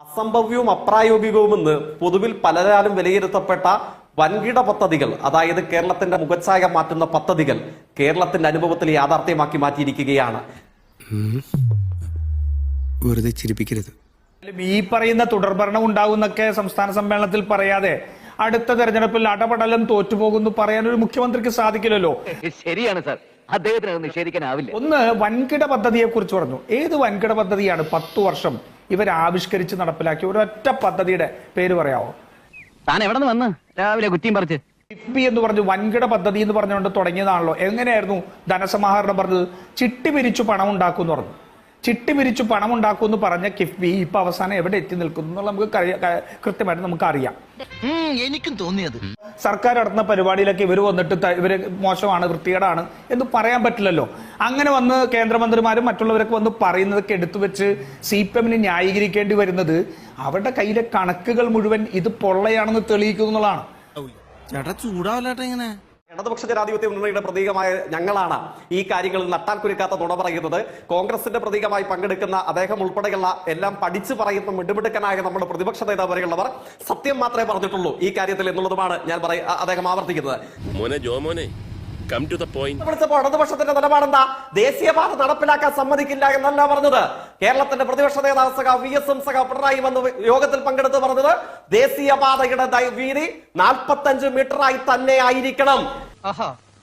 അസംഭവ്യവും അപ്രായോഗികവുമെന്ന് പൊതുവിൽ പലരാലും വിലയിരുത്തപ്പെട്ട വൻകിട പദ്ധതികൾ അതായത് കേരളത്തിന്റെ മുഖച്ഛായ മാറ്റുന്ന പദ്ധതികൾ കേരളത്തിന്റെ അനുഭവത്തിൽ യാഥാർത്ഥ്യമാക്കി മാറ്റിയിരിക്കുകയാണ്. വെറുതെ ചിരിപ്പിക്കരുത്. ഈ പറയുന്ന തുടർഭരണം ഉണ്ടാകുന്നൊക്കെ സംസ്ഥാന സമ്മേളനത്തിൽ പറയാതെ അടുത്ത തെരഞ്ഞെടുപ്പിൽ അടപടലം തോറ്റുപോകുന്നു പറയാൻ ഒരു മുഖ്യമന്ത്രിക്ക് സാധിക്കില്ലല്ലോ. ശരിയാണ് സാർ. അദ്ദേഹത്തിന് അത് നിഷേധിക്കാനാവില്ല? ഒന്ന് വൻകിട പദ്ധതിയെ കുറിച്ച് പറഞ്ഞു. ഏത് വൻകിട പദ്ധതിയാണ് പത്ത് വർഷം ഇവർ ആവിഷ്കരിച്ച് നടപ്പിലാക്കിയ ഒരൊറ്റ പദ്ധതിയുടെ പേര് പറയാവോ? താൻ എവിടെ നിന്ന് വന്ന്? രാവിലെ കുറ്റിയും പറിച്ച്. കിഫ്ബി എന്ന് പറഞ്ഞു വൻകിട പദ്ധതി എന്ന് പറഞ്ഞുകൊണ്ട് തുടങ്ങിയതാണല്ലോ. എങ്ങനെയായിരുന്നു ധനസമാഹരണം പറഞ്ഞത്? ചിട്ടി പിരിച്ചു പണം ഉണ്ടാക്കും എന്ന് പറഞ്ഞു. ചിട്ടി പിരിച്ചു പണം ഉണ്ടാക്കും എന്ന് പറഞ്ഞ കിഫ്ബി ഇപ്പൊ അവസാനം എവിടെ എത്തി നിൽക്കുന്നു എന്നുള്ള നമുക്ക് കൃത്യമായിട്ട് നമുക്ക് അറിയാം എനിക്കും തോന്നിയത്. സർക്കാർ നടത്തുന്ന പരിപാടിയിലൊക്കെ ഇവർ വന്നിട്ട് ഇവർ മോശമാണ് വൃത്തികേടാണ് എന്ന് പറയാൻ പറ്റില്ലല്ലോ. അങ്ങനെ വന്ന് കേന്ദ്രമന്ത്രിമാരും മറ്റുള്ളവരൊക്കെ വന്ന് പറയുന്നതൊക്കെ എടുത്തു വെച്ച് സി പി എമ്മിന് ന്യായീകരിക്കേണ്ടി വരുന്നത് അവരുടെ കയ്യിലെ കണക്കുകൾ മുഴുവൻ ഇത് പൊള്ളയാണെന്ന് തെളിയിക്കുന്നു എന്നുള്ളതാണ്. ചേട്ടാ ചൂടാവല്ലേട്ടാ ഇങ്ങനെ. ഇടതുപക്ഷ ജനാധിപത്യ മുന്നണിയുടെ പ്രതീകമായ ഞങ്ങളാണ് ഈ കാര്യങ്ങളിൽ നട്ടാൽ കുരുക്കാത്ത നുണ പറയുന്നത്. കോൺഗ്രസിന്റെ പ്രതീകമായി പങ്കെടുക്കുന്ന അദ്ദേഹം ഉൾപ്പെടെയുള്ള എല്ലാം പഠിച്ചു പറയുന്ന മിടുമിടുക്കനായ നമ്മുടെ പ്രതിപക്ഷ നേതാവ് വരെയുള്ളവർ സത്യം മാത്രമേ പറഞ്ഞിട്ടുള്ളൂ ഈ കാര്യത്തിൽ എന്നുള്ളതുമാണ് ഞാൻ പറയ അദ്ദേഹം ആവർത്തിക്കുന്നത്. കം ടു ദ പോയിന്റ് ഇവിടുത്തെ ഇടതുപക്ഷത്തിന്റെ നിലപാടെന്താ? ദേശീയപാത നടപ്പിലാക്കാൻ സമ്മതിക്കില്ല എന്നല്ല പറഞ്ഞത്. കേരളത്തിന്റെ പ്രതിപക്ഷ നേതാവ് സഖ വി എസ് എം സഖ പിണറായി വന്ന് യോഗത്തിൽ പങ്കെടുത്ത് പറഞ്ഞത് ദേശീയപാതയുടെ വീതി നാൽപ്പത്തഞ്ച് മീറ്ററായി തന്നെ ആയിരിക്കണം.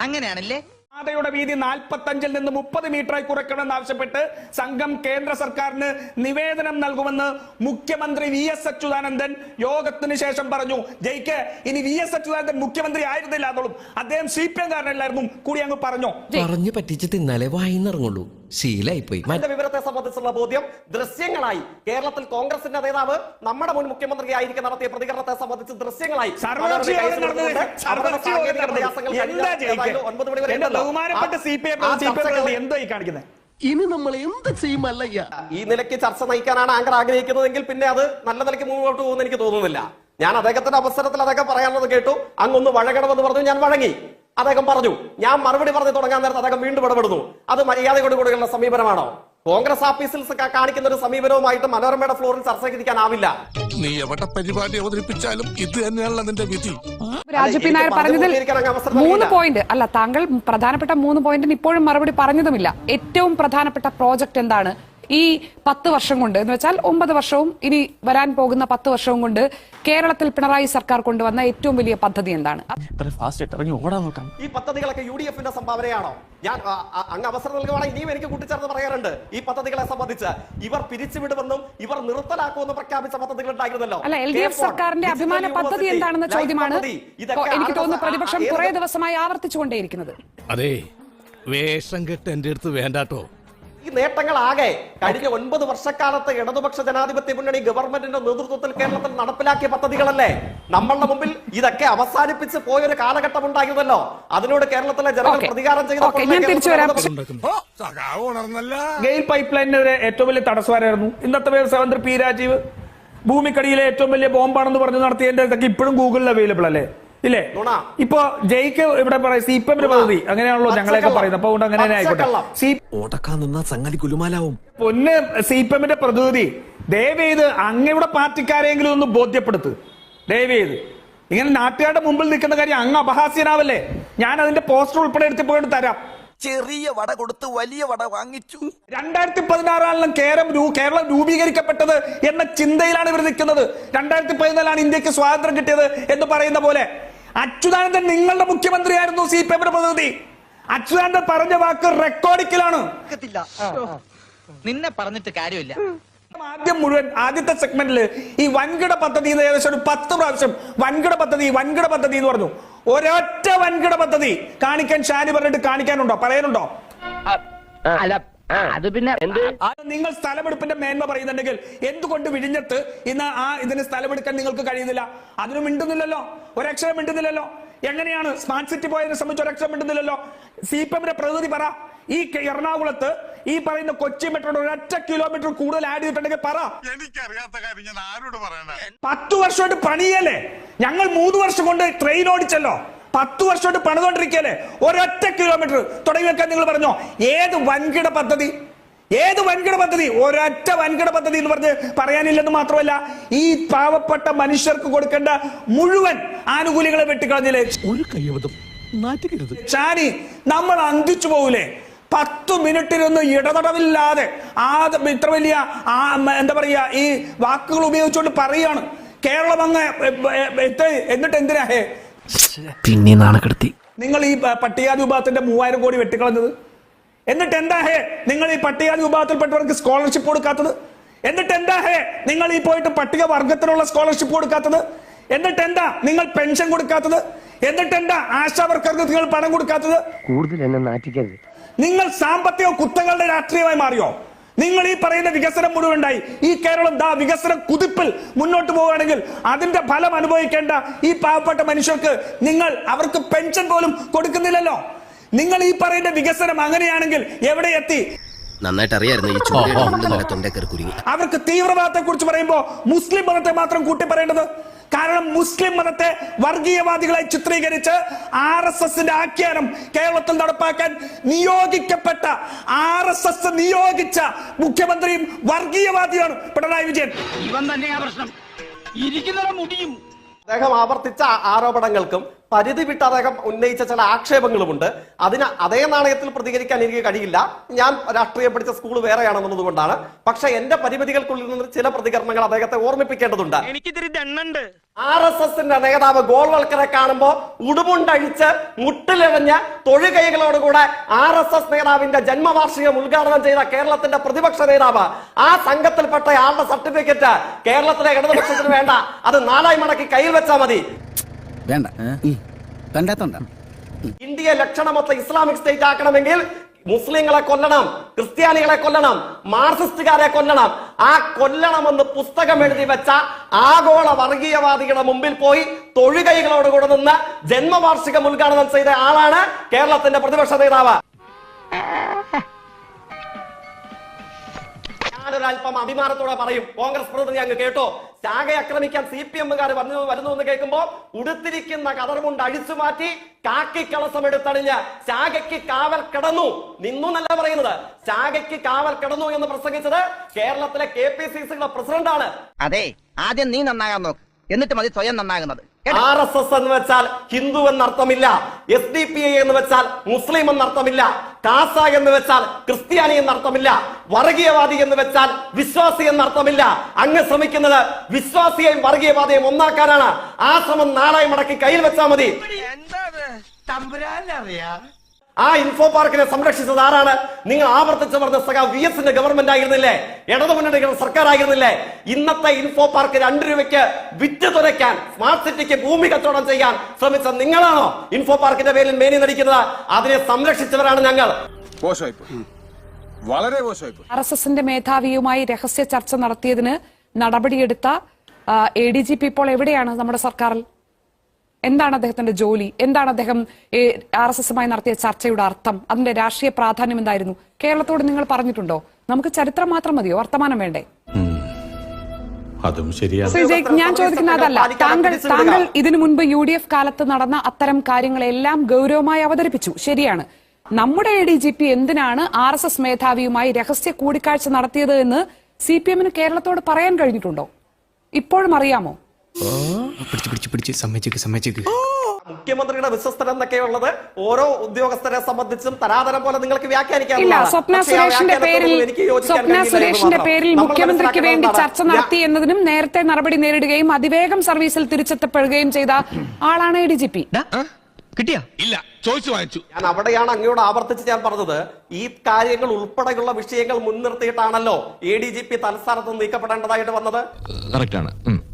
അങ്ങനെയാണല്ലേ? പാതയുടെ വീതി നാൽപ്പത്തഞ്ചിൽ നിന്ന് മുപ്പത് മീറ്ററായി കുറയ്ക്കണമെന്ന് ആവശ്യപ്പെട്ട് സംഘം കേന്ദ്ര സർക്കാരിന് നിവേദനം നൽകുമെന്ന് മുഖ്യമന്ത്രി വി എസ് അച്യുതാനന്ദൻ യോഗത്തിന് ശേഷം പറഞ്ഞു. ജയിക്ക് ഇനി വി എസ് അച്യുതാനന്ദൻ മുഖ്യമന്ത്രി ആയിരുന്നില്ല അതോളും അദ്ദേഹം സി പി എം കാരനല്ലായിരുന്നു കൂടി അങ്ങ് പറഞ്ഞു. പറഞ്ഞു പറ്റിച്ച് തിന്നാലേ വായിന്നിറങ്ങുള്ളൂ. ശീലായിപ്പോയി. എന്റെ വിവരത്തെ സംബന്ധിച്ചുള്ള ബോധ്യം ദൃശ്യങ്ങളായി. കേരളത്തിൽ കോൺഗ്രസിന്റെ നേതാവ് നമ്മുടെ മുൻ മുഖ്യമന്ത്രി ആയിരിക്കും നടത്തിയ പ്രതികരണത്തെ സംബന്ധിച്ച് ദൃശ്യങ്ങളായി. ഇനി നമ്മൾ എന്ത് ചെയ്യുമല്ലയ്യ? ഈ നിലയ്ക്ക് ചർച്ച നയിക്കാനാണ് ആങ്കർ ആഗ്രഹിക്കുന്നതെങ്കിൽ പിന്നെ അത് നല്ല നിലയ്ക്ക് മുന്നോട്ട് പോകുമെന്ന് എനിക്ക് തോന്നുന്നില്ല. ഞാൻ അദ്ദേഹത്തിന്റെ അവസരത്തിൽ അതൊക്കെ പറയാനുള്ളത് കേട്ടു. അങ്ങൊന്ന് വഴങ്ങണമെന്ന് പറഞ്ഞു. ഞാൻ വഴങ്ങി. അദ്ദേഹം പറഞ്ഞു ഞാൻ മറുപടി പറഞ്ഞു തുടങ്ങാൻ നേരത്തെ അദ്ദേഹം വീണ്ടും ഇടപെടുന്നു. അത് മര്യാദയോട് കൊടുക്കുന്ന സമീപനമാണോ? കോൺഗ്രസ് ഓഫീസിൽ കാണിക്കുന്ന ഒരു സമീപനവുമായിട്ട് മനോരമയുടെ ഫ്ലോറിൽ ചർച്ചയ്ക്കിരിക്കാനാവില്ല നീ എവിടെ പരിപാടി അവതരിപ്പിച്ചാലും ഇത് തന്നെയാണല്ലോ നിന്റെ വിധി. രാജു നായർ പറഞ്ഞതിൽ മൂന്ന് പോയിന്റ് അല്ല താങ്കൾ പ്രധാനപ്പെട്ട മൂന്ന് പോയിന്റിന് ഇപ്പോഴും മറുപടി പറഞ്ഞതുമില്ല. ഏറ്റവും പ്രധാനപ്പെട്ട പ്രോജക്റ്റ് എന്താണ്? ഈ പത്ത് വർഷം കൊണ്ട് എന്ന് വെച്ചാൽ ഒമ്പത് വർഷവും ഇനി വരാൻ പോകുന്ന പത്ത് വർഷവും കൊണ്ട് കേരളത്തിൽ പിണറായി സർക്കാർ കൊണ്ടുവന്ന ഏറ്റവും വലിയ പദ്ധതി എന്താണ്? ഈ പദ്ധതികളൊക്കെ യു ഡി എഫിന്റെ സംഭാവനയാണോ? ഞാൻ അങ്ങ് അവസരം നൽകുവാണെങ്കിൽ ഇനിയും എനിക്ക് കൂട്ടിച്ചേർന്ന് പറയാറുണ്ട്. ഈ പദ്ധതികളെ സംബന്ധിച്ച് ഇവർ പിരിച്ചുവിടുമെന്നും ഇവർ നിർത്തലാക്കുമെന്നും പ്രഖ്യാപിച്ച പദ്ധതികൾ ഉണ്ടായിരുന്നല്ലോ. അല്ല എൽ ഡി എഫ് സർക്കാരിന്റെ അഭിമാന പദ്ധതി എന്താണെന്ന ചോദ്യമാണ് ഇതൊക്കെ എനിക്ക് തോന്നുന്നു പ്രതിപക്ഷം കുറെ ദിവസമായി ആവർത്തിച്ചുകൊണ്ടേയിരിക്കുന്നത്. അതെ വേഷം കെട്ട് എന്റെ അടുത്ത് വേണ്ടാട്ടോ. ഈ നേട്ടങ്ങളാകെ കഴിഞ്ഞ ഒൻപത് വർഷക്കാലത്ത് ഇടതുപക്ഷ ജനാധിപത്യ മുന്നണി ഗവൺമെന്റിന്റെ നേതൃത്വത്തിൽ കേരളത്തിൽ നടപ്പിലാക്കിയ പദ്ധതികളല്ലേ? നമ്മളുടെ മുമ്പിൽ ഇതൊക്കെ അവസാനിപ്പിച്ച് പോയൊരു കാലഘട്ടം ഉണ്ടായിരുന്നല്ലോ. അതിനോട് കേരളത്തിലെ ജനങ്ങൾ പ്രതികാരം ഗെയിൽ പൈപ്പ് ലൈനിനെതിരെ ഏറ്റവും വലിയ തടസ്സമായിരുന്നു ഇന്നത്തെ വ്യവസായ മന്ത്രി പി രാജീവ് ഭൂമിക്കടിയിലെ ഏറ്റവും വലിയ ബോംബാണെന്ന് പറഞ്ഞ് നടത്തിയതിന്റെ ഇതൊക്കെ ഇപ്പോഴും ഗൂഗിളിൽ അവൈലബിൾ അല്ലേ? ഇല്ലേ? നുണ. ഇപ്പൊ ജയിക്ക് ഇവിടെ പറയാം സി പി എമ്മിന്റെ പദ്ധതി. അങ്ങനെയാണല്ലോ ഞങ്ങളെയൊക്കെ പറയുന്നത്. അപ്പൊ അതുകൊണ്ട് അങ്ങനെ ആയിക്കോട്ടെ. സി ഓടക്കാൻ നിന്നാ സംഗതി കുലുമാലാവും. പൊന്ന് സി പി എമ്മിന്റെ പ്രതിനിധി ദയവേത് അങ്ങയുടെ പാർട്ടിക്കാരെങ്കിലും ഒന്ന് ബോധ്യപ്പെടുത്ത്. ദയവേത്. ഇങ്ങനെ നാട്ടുകാരുടെ മുമ്പിൽ നിൽക്കുന്ന കാര്യം അങ്ങ് അപഹാസ്യനാവല്ലേ? ഞാൻ അതിന്റെ പോസ്റ്റർ ഉൾപ്പെടെ എടുത്ത് പോയിട്ട് തരാം. ചെറിയ വട കൊടുത്ത് വലിയ വട വാങ്ങിച്ചു. രണ്ടായിരത്തി പതിനാറാണെങ്കിലും കേരളം കേരളം രൂപീകരിക്കപ്പെട്ടത് എന്ന ചിന്തയിലാണ് ഇവർ നിൽക്കുന്നത്. രണ്ടായിരത്തി പതിനാലാണ് ഇന്ത്യയ്ക്ക് സ്വാതന്ത്ര്യം കിട്ടിയത് എന്ന് പറയുന്ന പോലെ. അച്യുതാനന്ദൻ നിങ്ങളുടെ മുഖ്യമന്ത്രിയായിരുന്നു സി പി എമ്മിന്റെ പ്രതിനിധി. അച്യുതാനന്ദൻ പറഞ്ഞ വാക്ക് റെക്കോർഡിക്കലാണ് നിന്നെ പറഞ്ഞിട്ട് കാര്യമില്ല. ആദ്യം മുഴുവൻ ആദ്യത്തെ സെഗ്മെന്റിൽ ഈ വൻകിട പദ്ധതി എന്ന് ഏകദേശം ഒരു പത്ത് പ്രാവശ്യം വൻകിട പദ്ധതി വൻകിട പദ്ധതി എന്ന് പറഞ്ഞു. ഒരൊറ്റ വൻകിട പദ്ധതി കാണിക്കാൻ ഷാനി പറഞ്ഞിട്ട് കാണിക്കാനുണ്ടോ? പറയാനുണ്ടോ? അല്ല അത് പിന്നെ എന്ത്? നിങ്ങൾ സ്ഥലമെടുപ്പിന്റെ മേന്മ പറയുന്നുണ്ടെങ്കിൽ എന്തുകൊണ്ട് വിഴിഞ്ഞത്ത് ഇന്ന് ആ ഇതിന് സ്ഥലമെടുക്കാൻ നിങ്ങൾക്ക് കഴിയുന്നില്ല? അതിന് മിണ്ടുന്നില്ലല്ലോ. ഒരക്ഷരം മിണ്ടുന്നില്ലല്ലോ. എങ്ങനെയാണ്? സ്മാർട്ട് സിറ്റി പോയതിനെ സംബന്ധിച്ച് ഒരക്ഷരം മിണ്ടുന്നില്ലല്ലോ. സി പി എമ്മിന്റെ പ്രതിനിധി പറ. ഈ എറണാകുളത്ത് ഈ പറയുന്ന കൊച്ചി മെട്രോയുടെ ഒരൊറ്റ കിലോമീറ്റർ കൂടുതൽ ആഡ് ചെയ്തിട്ടുണ്ടെങ്കിൽ പറ. എനിക്കറിയാത്ത കാര്യം ഞാൻ ആരോട് പറയണ പത്ത് വർഷമായിട്ട് പണിയല്ലേ? ഞങ്ങൾ മൂന്ന് വർഷം കൊണ്ട് ട്രെയിൻ ഓടിച്ചല്ലോ. പത്ത് വർഷമായിട്ട് പണിതുകൊണ്ടിരിക്കല്ലേ ഒരൊറ്റ കിലോമീറ്റർ തുടങ്ങി വെക്കാൻ നിങ്ങൾ പറഞ്ഞോ? ഏത് വൻകിട പദ്ധതി? ഏത് വൻകിട പദ്ധതി? ഒരൊറ്റ വൻകിട പദ്ധതി എന്ന് പറഞ്ഞ് പറയാനില്ലെന്ന് മാത്രമല്ല ഈ പാവപ്പെട്ട മനുഷ്യർക്ക് കൊടുക്കേണ്ട മുഴുവൻ ആനുകൂല്യങ്ങളെ വെട്ടിക്കളഞ്ഞില്ലേ? ഒരു കയ്യബദ്ധം. നാറ്റിക്കരുത്. നമ്മൾ അന്തിച്ചു പോകൂലേ പത്ത് മിനിറ്റിലൊന്നും ഇടതടവില്ലാതെ ആ ഇത്ര വലിയ ആ എന്താ പറയുക ഈ വാക്കുകൾ ഉപയോഗിച്ചുകൊണ്ട് പറയുകയാണ് കേരളം അങ്ങ് എന്നിട്ട് എന്തിനാ? ഹേ. പിന്നെ നാണക്കെടുത്തി നിങ്ങൾ ഈ പട്ടികാതി വിഭാഗത്തിന്റെ മൂവായിരം കോടി വെട്ടിക്കളഞ്ഞത്. എന്നിട്ട് എന്താ ഹേ നിങ്ങൾ ഈ പട്ടികാതി വിഭാഗത്തിൽപ്പെട്ടവർക്ക് സ്കോളർഷിപ്പ് കൊടുക്കാത്തത്? എന്നിട്ട് എന്താ ഹേ നിങ്ങൾ ഈ പോയിട്ട് പട്ടിക വർഗത്തിനുള്ള സ്കോളർഷിപ്പ് കൊടുക്കാത്തത്? എന്നിട്ട് എന്താ നിങ്ങൾ പെൻഷൻ കൊടുക്കാത്തത്? എന്നിട്ട് എന്താ ആശാ വർക്കർക്ക് നിങ്ങൾ പണം കൊടുക്കാത്തത്? കൂടുതൽ എന്നെ നാറ്റിക്കരുത്. നിങ്ങൾ സാമ്പത്തിക കുത്തകളുടെ രാഷ്ട്രീയമായി മാറിയോ? നിങ്ങൾ ഈ പറയുന്ന വികസനം മുഴുവൻ ഉണ്ടായി ഈ കേരളം ദാ വികസന കുതിപ്പിൽ മുന്നോട്ട് പോവുകയാണെങ്കിൽ അതിന്റെ ഫലം അനുഭവിക്കേണ്ട ഈ പാവപ്പെട്ട മനുഷ്യർക്ക് നിങ്ങൾ അവർക്ക് പെൻഷൻ പോലും കൊടുക്കുന്നില്ലല്ലോ. നിങ്ങൾ ഈ പറയുന്ന വികസനം അങ്ങനെയാണെങ്കിൽ എവിടെ എത്തി? നന്നായിട്ട് അറിയായിരുന്നു ഈ അവർക്ക് തീവ്രവാദത്തെ കുറിച്ച് പറയുമ്പോൾ മുസ്ലിം മതത്തെ മാത്രം കൂട്ടി പറയേണ്ടത് കാരണം മുസ്ലിം മതത്തെ വർഗീയവാദികളെ ചിത്രീകരിച്ച് ആർ എസ് എസിന്റെ ആഖ്യാനം കേരളത്തിൽ നടപ്പാക്കാൻ നിയോഗിക്കപ്പെട്ട ആർ എസ് എസ് നിയോഗിച്ച മുഖ്യമന്ത്രിയും വർഗീയവാദിയാണ് പിണറായി വിജയൻ. ഇവൻ തന്നെയാ പ്രശ്നം. ഇരിക്കുന്നവരെ മുടിയും. അദ്ദേഹം ആവർത്തിച്ച ആരോപണങ്ങൾക്കും പരിധി വിട്ട് അദ്ദേഹം ഉന്നയിച്ച ചില ആക്ഷേപങ്ങളുമുണ്ട്. അതിന് അതേ നാണയത്തിൽ പ്രതികരിക്കാൻ എനിക്ക് കഴിയില്ല. ഞാൻ രാഷ്ട്രീയം പഠിച്ച സ്കൂൾ വേറെയാണെന്നുള്ളത് കൊണ്ടാണ് പക്ഷെ എന്റെ പരിമിതികൾക്കുള്ളിൽ നിന്ന് ചില പ്രതികരണങ്ങൾ അദ്ദേഹത്തെ ഓർമ്മിപ്പിക്കേണ്ടതുണ്ട്. എനിക്കിതിരി ആർ എസ് എസിന്റെ നേതാവ് ഗോൾവൽക്കറെ കാണുമ്പോ ഉടുമുണ്ടഴിച്ച് മുട്ടിലിഴഞ്ഞ് തൊഴുകൈകളോടുകൂടെ ആർ എസ് എസ് നേതാവിന്റെ ജന്മവാർഷികം ഉദ്ഘാടനം ചെയ്ത കേരളത്തിന്റെ പ്രതിപക്ഷ നേതാവ്. ആ സംഘത്തിൽപ്പെട്ട ആളുടെ സർട്ടിഫിക്കറ്റ് കേരളത്തിലെ ഇടതുപക്ഷത്തിന് വേണ്ട. അത് നാലായി മടക്കി കയ്യിൽ വെച്ചാൽ മതി. വേണ്ട. കണ്ടാത്തോണ്ട. ഇന്ത്യയെ ലക്ഷണമൊത്ത ഇസ്ലാമിക് സ്റ്റേറ്റ് ആക്കണമെങ്കിൽ മുസ്ലിങ്ങളെ കൊല്ലണം ക്രിസ്ത്യാനികളെ കൊല്ലണം മാർക്സിസ്റ്റുകാരെ കൊല്ലണം. ആ കൊല്ലണമെന്ന് പുസ്തകം എഴുതി വെച്ച ആഗോള വർഗീയവാദികളുടെ മുമ്പിൽ പോയി തൊഴുകൈകളോടുകൂടെ നിന്ന് ജന്മവാർഷികം ഉദ്ഘാടനം ചെയ്ത ആളാണ് കേരളത്തിന്റെ പ്രതിപക്ഷ നേതാവ്. ഞാനൊരല്പം അഭിമാനത്തോടെ പറയും. കോൺഗ്രസ് പ്രതിനിധി അങ്ങ് കേട്ടോ. ശാഖ ആക്രമിക്കാൻ സി പി എമ്മുകാർ വന്നു വരുന്നു എന്ന് കേൾക്കുമ്പോ ഉടുത്തിരിക്കുന്ന കതർമുണ്ട് അഴിച്ചു മാറ്റി കാക്കി കളസം എടുത്തണിഞ്ഞ് ശാഖയ്ക്ക് കാവൽ കിടന്നു. നിന്നു എന്നല്ല പറയുന്നത്. ശാഖയ്ക്ക് കാവൽ കിടന്നു എന്ന് പ്രസംഗിച്ചത് കേരളത്തിലെ കെ പി സി സിയുടെ പ്രസിഡന്റാണ്. അതെ ആദ്യം നീ നന്നാകാൻ നോക്ക്. എന്നിട്ട് മതി സ്വയം നന്നാകുന്നത്. ആർ എസ് എസ് എന്ന് വെച്ചാൽ ഹിന്ദു എന്നർത്ഥമില്ല എസ് ഡി പി ഐ എന്ന് വെച്ചാൽ മുസ്ലിം എന്നർത്ഥമില്ല കാസ എന്ന് വെച്ചാൽ ക്രിസ്ത്യാനി എന്നർത്ഥമില്ല വർഗീയവാദി എന്ന് വെച്ചാൽ വിശ്വാസി എന്നർത്ഥമില്ല. അങ്ങ് ശ്രമിക്കുന്നത് വിശ്വാസിയെയും വർഗീയവാദിയെയും ഒന്നാക്കാനാണ്. ആ ശ്രമം നാളെ മടക്കി കയ്യിൽ വെച്ചാൽ മതി. ആ ഇൻഫോ പാർക്കിനെ സംരക്ഷിച്ചത് ആരാണ്? നിങ്ങൾ ആവർത്തിച്ച് പറഞ്ഞ സഖ വി എസിന്റെ ഗവൺമെന്റ് ആയിരുന്നില്ലേ? ഇടതു മുന്നണികൾ സർക്കാർ ആയിരുന്നില്ലേ ഇന്നത്തെ ഇൻഫോ പാർക്ക് രണ്ട് രൂപയ്ക്ക് വിറ്റ് തുരയ്ക്കാൻ സ്മാർട്ട് സിറ്റിക്ക് ഭൂമി കച്ചവടം ചെയ്യാൻ ശ്രമിച്ച നിങ്ങളാണോ ഇൻഫോ പാർക്കിന്റെ പേരിൽ മേനി നടിക്കുന്നത്? അതിനെ സംരക്ഷിച്ചവരാണ് ഞങ്ങൾ. വളരെ ആർ എസ് എസിന്റെ മേധാവിയുമായി രഹസ്യ ചർച്ച നടത്തിയതിന് നടപടിയെടുത്ത എ ഡി ജി പി ഇപ്പോൾ എവിടെയാണ് നമ്മുടെ സർക്കാരിൽ? എന്താണ് അദ്ദേഹത്തിന്റെ ജോലി? എന്താണ് അദ്ദേഹം ആർ എസ് എസുമായി നടത്തിയ ചർച്ചയുടെ അർത്ഥം? അതിന്റെ രാഷ്ട്രീയ പ്രാധാന്യം എന്തായിരുന്നു? കേരളത്തോട് നിങ്ങൾ പറഞ്ഞിട്ടുണ്ടോ? നമുക്ക് ചരിത്രം മാത്രം മതിയോ? വർത്തമാനം വേണ്ടേ? അതും ശരിയാണ്. ഞാൻ ചോദിക്കുന്ന അതല്ല താങ്കൾ താങ്കൾ ഇതിനു മുൻപ് യു ഡി എഫ് കാലത്ത് നടന്ന അത്തരം കാര്യങ്ങളെല്ലാം ഗൗരവമായി അവതരിപ്പിച്ചു. ശരിയാണ്. നമ്മുടെ എ ഡി ജി പി എന്തിനാണ് ആർ എസ് എസ് മേധാവിയുമായി രഹസ്യ കൂടിക്കാഴ്ച നടത്തിയത് എന്ന് സി പി എമ്മിന് കേരളത്തോട് പറയാൻ കഴിഞ്ഞിട്ടുണ്ടോ? ഇപ്പോഴും അറിയാമോ? പിടിച്ച് പിടിച്ച് പിടിച്ച്. സമ്മതിച്ചേക്ക് സമ്മതിച്ചേക്ക്. മുഖ്യമന്ത്രിയുടെ വിശ്വസ്തൻ എന്നൊക്കെയുള്ളത് ഓരോ ഉദ്യോഗസ്ഥരെ സംബന്ധിച്ചും തരാതരം പോലെ നിങ്ങൾക്ക് വ്യാഖ്യാനിക്കാം ഇല്ല സ്വപ്ന സുരേഷിന്റെ പേരിൽ സ്വപ്ന സുരേഷിന്റെ പേരിൽ മുഖ്യമന്ത്രിക്ക് വേണ്ടി ചർച്ച നടത്തി എന്നതിനും നേരത്തെ നടപടി നേരിടുകയും അതിവേഗം സർവീസിൽ തിരിച്ചെത്തപ്പെടുകയും ചെയ്ത ആളാണ് എ ഡി ജി പി. കിട്ടിയാ? ഇല്ല ചോദിച്ചു വാങ്ങിച്ചു. ഞാൻ അവിടെയാണ് അങ്ങയോട് ആവർത്തിച്ച് ഞാൻ പറഞ്ഞത്. ഈ കാര്യങ്ങൾ ഉൾപ്പെടെയുള്ള വിഷയങ്ങൾ മുൻനിർത്തിയിട്ടാണല്ലോ എ ഡി ജി പി തലസ്ഥാനത്ത് നീക്കപ്പെടേണ്ടതായിട്ട് വന്നത്. കറക്റ്റ് ആണ്. കറക്റ്റ് ആണല്ലേ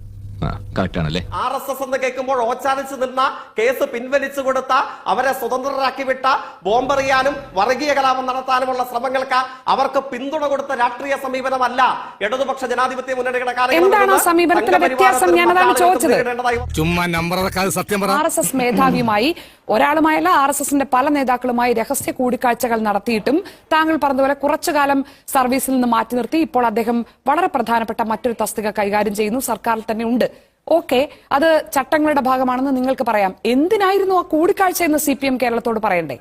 ആർ എസ് എസ് എന്ന് കേൾക്കുമ്പോൾ ഓച്ചാനിച്ച് നിന്ന കേസ് പിൻവലിച്ചു കൊടുത്ത അവരെ സ്വതന്ത്രരാക്കി വിട്ട ബോംബെറിയാനും വർഗീയ കലാപം നടത്താനുമുള്ള ശ്രമങ്ങൾക്ക് അവർക്ക് പിന്തുണ കൊടുത്ത രാഷ്ട്രീയ സമീപനമല്ല. ഇടതുപക്ഷ ജനാധിപത്യ മുന്നണിയുടെ ചോദിച്ചത്. ചുമ്മാ നമ്പർ സത്യം ആർ എസ് എസ് മേധാവിയുമായി ഒരാളുമായല്ല ആർ എസ് എസിന്റെ പല നേതാക്കളുമായി രഹസ്യ കൂടിക്കാഴ്ചകൾ നടത്തിയിട്ടും താങ്കൾ പറഞ്ഞതുപോലെ കുറച്ചു കാലം സർവീസിൽ നിന്ന് മാറ്റി നിർത്തി. ഇപ്പോൾ അദ്ദേഹം വളരെ പ്രധാനപ്പെട്ട മറ്റൊരു തസ്തിക കൈകാര്യം ചെയ്യുന്നു സർക്കാരിൽ തന്നെ ഉണ്ട്. ഓക്കെ അത് ചട്ടങ്ങളുടെ ഭാഗമാണെന്ന് നിങ്ങൾക്ക് പറയാം. എന്തിനായിരുന്നു ആ കൂടിക്കാഴ്ച എന്ന് സി പി എം കേരളത്തോട് പറയണ്ടേ?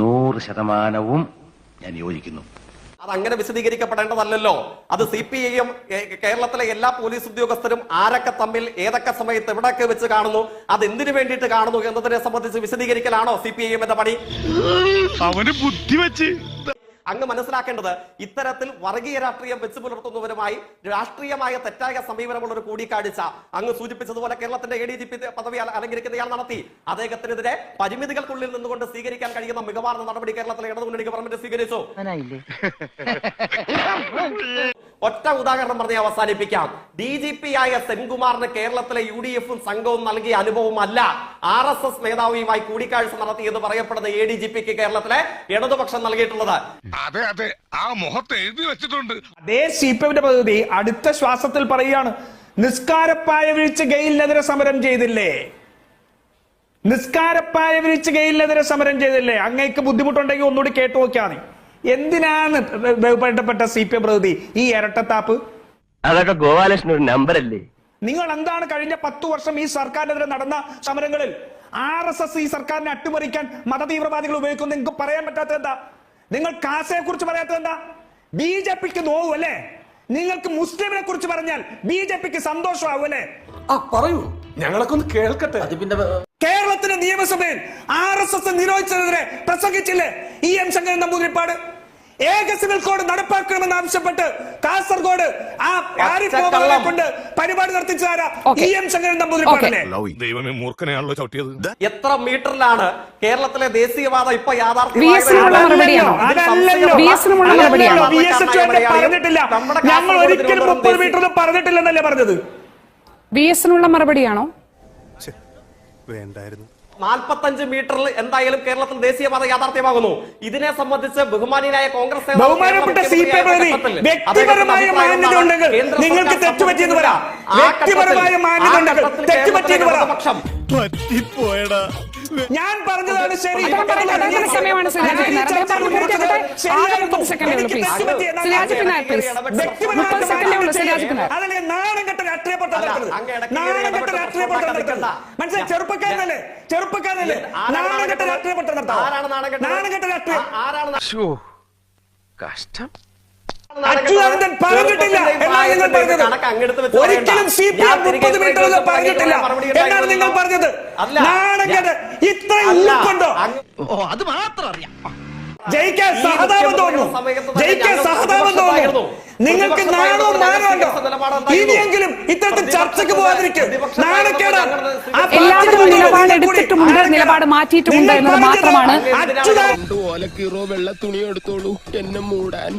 നൂറ് ശതമാനവും ഞാൻ യോജിക്കുന്നു. അത് അങ്ങനെ വിശദീകരിക്കപ്പെടേണ്ടതല്ലോ അത് സി പി ഐ എം കേരളത്തിലെ എല്ലാ പോലീസ് ഉദ്യോഗസ്ഥരും ആരൊക്കെ തമ്മിൽ ഏതൊക്കെ സമയത്ത് എവിടെയൊക്കെ വെച്ച് കാണുന്നു അത് എന്തിനു വേണ്ടിയിട്ട് കാണുന്നു എന്നതിനെ സംബന്ധിച്ച് വിശദീകരിക്കലാണോ സി പി ഐ എം എന്ന പണി? അവന് ബുദ്ധി വെച്ച്. അങ്ങ് മനസ്സിലാക്കേണ്ടത് ഇത്തരത്തിൽ വർഗീയ രാഷ്ട്രീയം വെച്ച് പുലർത്തുന്നവരുമായി രാഷ്ട്രീയമായ തെറ്റായ സമീപനമുള്ള ഒരു കൂടിക്കാഴ്ച അങ്ങ് സൂചിപ്പിച്ചതുപോലെ കേരളത്തിന്റെ എ ഡി ജി പി പദവി അല- അലങ്കരിക്കുന്നയാൾ നടത്തി. അദ്ദേഹത്തിനെതിരെ പരിമിതികൾക്കുള്ളിൽ നിന്നുകൊണ്ട് സ്വീകരിക്കാൻ കഴിയുന്ന മികവാർന്ന നടപടി കേരളത്തിലെ ഇടതുമുന്നണി ഗവൺമെന്റ് സ്വീകരിച്ചു. ഒറ്റ ഉദാഹരണം പറഞ്ഞ് അവസാനിപ്പിക്കാം. ഡി ജി പി ആയ സെൻകുമാറിന് കേരളത്തിലെ യു ഡി എഫും സംഘവും നൽകിയ അനുഭവം അല്ല. ആർ എസ് എസ് മേധാവിയുമായി കൂടിക്കാഴ്ച നടത്തിയെന്ന് പറയപ്പെടുന്ന എ ഡി ജി പിക്ക് കേരളത്തിലെ ഇടതുപക്ഷം നൽകിയിട്ടുള്ളത്. അതെ അതെ. ആ മുഖത്ത് എഴുതി വെച്ചിട്ടുണ്ട്. അതേ സി പി എമ്മിന്റെ പദ്ധതി അടുത്ത ശ്വാസത്തിൽ പറയുകയാണ്. നിസ്കാരപ്പായ വീഴ്ച ഗെയിലിനെതിരെ സമരം ചെയ്തില്ലേ? നിസ്കാരപ്പായ വിരിച്ച് ഗെയിലിനെതിരെ സമരം ചെയ്തില്ലേ? അങ്ങേക്ക് ബുദ്ധിമുട്ടുണ്ടെങ്കിൽ ഒന്നുകൂടി കേട്ടു നോക്കിയാൽ മതി. എന്തിനാണ് ബഹുമാനപ്പെട്ട സി പി എം പ്രതി ഈ ഇരട്ടത്താപ്പ്? അതൊക്കെ ഗോപാലകൃഷ്ണൻ ഒരു നമ്പർ അല്ലേ നിങ്ങൾ എന്താണ് കഴിഞ്ഞ പത്തു വർഷം ഈ സർക്കാരിനെതിരെ നടന്ന സമരങ്ങളിൽ? ആർ എസ് എസ് ഈ സർക്കാരിനെ അട്ടിമറിക്കാൻ മതതീവ്രവാദികൾ ഉപയോഗിക്കുന്നു നിങ്ങൾക്ക് പറയാൻ പറ്റാത്ത എന്താ? നിങ്ങൾ കാസയെ കുറിച്ച് പറയാത്തത് എന്താ ബി ജെ പിക്ക് നോവും അല്ലേ നിങ്ങൾക്ക് മുസ്ലിമിനെ കുറിച്ച് പറഞ്ഞാൽ ബി ജെ പിക്ക് സന്തോഷമാവും അല്ലേ ആ പറയൂ. ഞങ്ങളൊക്കെ ഒന്ന് കേൾക്കട്ടെ. കേരളത്തിന്റെ നിയമസഭയിൽ ആർ എസ് എസ് നിരോധിച്ചതിനെതിരെ പ്രസംഗിച്ചില്ലേ? E M Shankaran Namboodiripad? ഏക സിവിൽ കോഡ് നടപ്പാക്കണമെന്ന് ആവശ്യപ്പെട്ട് കാസർഗോഡ് ആ ആരിഫ് മുഹമ്മദിനെ കൊണ്ട് പരിപാടി നടത്തിച്ചതാരാ. ഇ എം ശങ്കരൻ നമ്പൂതിരിപ്പാടല്ലേ ദൈവമേ മൂർഖനെയാണല്ലോ ചവിട്ടിയത്. എത്ര മീറ്ററിലാണ് കേരളത്തിലെ ദേശീയവാദം ഇപ്പൊ പറഞ്ഞിട്ടില്ല. ഞങ്ങൾ ഒരിക്കലും മുപ്പത് മീറ്റർ ഒന്നും പറഞ്ഞിട്ടില്ലെന്നല്ലേ പറഞ്ഞത്? വി എസിനുള്ള മറുപടിയാണോ? വേണ്ടായിരുന്നു. നാൽപ്പത്തഞ്ച് മീറ്ററിൽ എന്തായാലും കേരളത്തിൽ ദേശീയപാത യാഥാർത്ഥ്യമാകുന്നു. ഇതിനെ സംബന്ധിച്ച് ബഹുമാനിയായ കോൺഗ്രസ് നേതാവ് ബഹുമാനപ്പെട്ട സി പി വ്യക്തിപരമായ അദ്ദേഹത്തിന്റെ മാന്യത ഉണ്ടെങ്കിൽ നിങ്ങൾക്ക് തെറ്റുപറ്റിയെന്ന് വ്യക്തിപരമായ മാന്യത ഉണ്ടെങ്കിൽ തെറ്റുപറ്റിയെന്ന് പറ്റിപ്പോയടാ. ഞാൻ പറഞ്ഞതാണ് ശരി സമയമാണ് അതല്ലേ നാണം കെട്ട രാഷ്ട്രീയ പ്രവർത്തനം അല്ല, നടത്തുന്നത്. അങ്ങ് ഇടയ്ക്ക് നാണം കെട്ട ഇടപെട്ട് രാഷ്ട്രീയ. മനസ്സിലായി ചെറുപ്പക്കാരനല്ലേ ചെറുപ്പക്കാരനല്ലേ ആരാണ് നാണം കെട്ട രാഷ്ട്രീയ പ്രവർത്തനം നടത്താവോ? ആരാണ് നാണം കെട്ടത്? നാണം കെട്ട രാഷ്ട്രീയം കഷ്ടം അച്യുതാനന്ദൻ പറഞ്ഞിട്ടില്ല. എന്നാണ് നിങ്ങൾ പറഞ്ഞത്? ഒരിക്കലും. സി പി എം മുപ്പത് മീറ്റർ ഇതിലേക്ക് പറഞ്ഞിട്ടില്ല. എന്നാണ് നിങ്ങൾ പറഞ്ഞത്. നാണക്കേട്. ഇത്രയും ഉൾക്കൊണ്ടോ? ഓ അത് മാത്രം അറിയാം. ജയിക്കാൻ സഹതാപം തോന്നുന്നു. ജയിക്കാൻ സഹതാപം തോന്നുന്നു. നിങ്ങൾക്ക് നാണോ പ്രതിപക്ഷമായിരുന്നു മാനോ ഉണ്ടോ? ഇനിയെങ്കിലും ഇത്തരത്തിൽ ചർച്ചയ്ക്ക് പോകാതിരിക്കും. നാണക്കേടാ. എല്ലാവരും നിലപാട് എടുത്തിട്ടുമുണ്ട്. നിലപാട് മാറ്റിയിട്ടുമുണ്ട് എന്നത് മാത്രമാണ്. അച്യുതാനന്ദൻ ഓലക്കീറോ വെള്ള തുണി എടുത്തോളൂ. എന്നെ മൂടാൻ.